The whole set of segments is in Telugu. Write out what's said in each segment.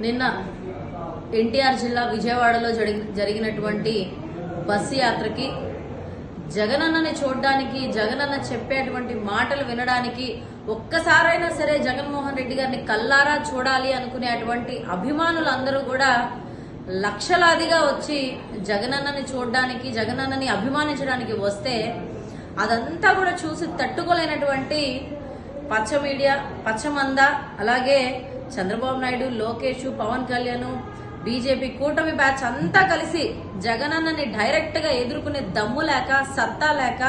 నిన్న ఎన్టీఆర్ జిల్లా విజయవాడలో జరిగి- జరిగినటువంటి బస్సు యాత్రకి జగనన్నని చూడడానికి జగనన్న చెప్పేటువంటి మాటలు వినడానికి ఒక్కసారైనా సరే జగన్మోహన్ రెడ్డి గారిని కల్లారా చూడాలి అనుకునేటువంటి అభిమానులందరూ కూడా లక్షలాదిగా వచ్చి జగనన్నని చూడడానికి జగనన్నని అభిమానించడానికి వస్తే అదంతా కూడా చూసి తట్టుకోలేనటువంటి పచ్చ మీడియా పచ్చమంద అలాగే చంద్రబాబు నాయుడు లోకేష్ పవన్ కళ్యాణ్ బీజేపీ కూటమి బ్యాచ్ అంతా కలిసి జగనన్నని డైరెక్ట్గా ఎదుర్కొనే దమ్ము లేక సత్తా లేక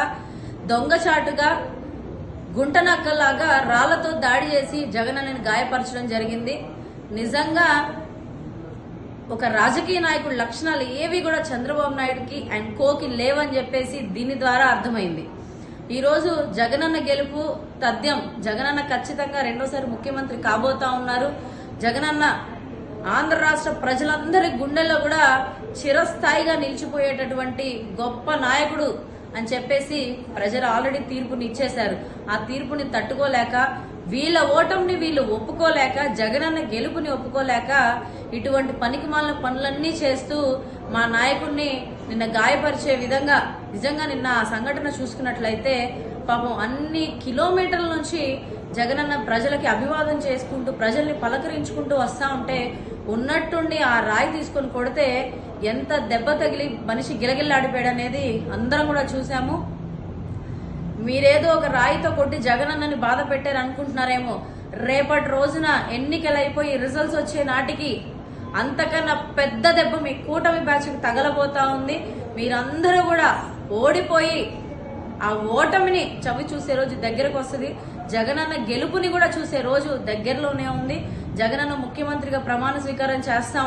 దొంగచాటుగా గుంటనక్కలాగా రాళ్ళతో దాడి చేసి జగనన్నని గాయపరచడం జరిగింది. నిజంగా ఒక రాజకీయ నాయకుడి లక్షణాలు ఏవి కూడా చంద్రబాబు నాయుడుకి అండ్ కోకి లేవని చెప్పేసి దీని ద్వారా అర్థమైంది. ఈరోజు జగనన్న గెలుపు తథ్యం. జగనన్న ఖచ్చితంగా రెండోసారి ముఖ్యమంత్రి కాబోతా ఉన్నారు. జగనన్న ఆంధ్ర రాష్ట్ర ప్రజలందరి గుండెల్లో కూడా చిరస్థాయిగా నిలిచిపోయేటటువంటి గొప్ప నాయకుడు అని చెప్పేసి ప్రజలు ఆల్రెడీ తీర్పుని ఇచ్చేశారు. ఆ తీర్పుని తట్టుకోలేక వీళ్ళ ఓటమిని వీళ్ళు ఒప్పుకోలేక జగనన్న గెలుపుని ఒప్పుకోలేక ఇటువంటి పనికిమాలిన పనులన్నీ చేస్తూ మా నాయకుడిని నిన్న గాయపరిచే విధంగా నిజంగా నిన్న ఆ సంఘటన చూసుకున్నట్లయితే పాపం అన్ని కిలోమీటర్ల నుంచి జగనన్న ప్రజలకి అభివాదం చేసుకుంటూ ప్రజల్ని పలకరించుకుంటూ వస్తా ఉంటే ఉన్నట్టుండి ఆ రాయి తీసుకొని కొడితే ఎంత దెబ్బ తగిలి మనిషి గిలగిల్లాడిపోయాడు అనేది అందరం కూడా చూసాము మీరేదో ఒక రాయితో కొట్టి జగనన్నని బాధ పెట్టారు అనుకుంటున్నారేమో రేపటి రోజున ఎన్నికలు అయిపోయి రిజల్ట్స్ వచ్చే నాటికి అంతకన్నా పెద్ద దెబ్బ మీ కూటమి బ్యాచ్కి తగలబోతా ఉంది. మీరందరూ కూడా ఓడిపోయి ఆ ఓటమిని చవి చూసే రోజు దగ్గరకు వస్తుంది. జగనన్న గెలుపుని కూడా చూసే రోజు దగ్గరలోనే ఉంది. జగనన్న ముఖ్యమంత్రిగా ప్రమాణ స్వీకారం చేస్తా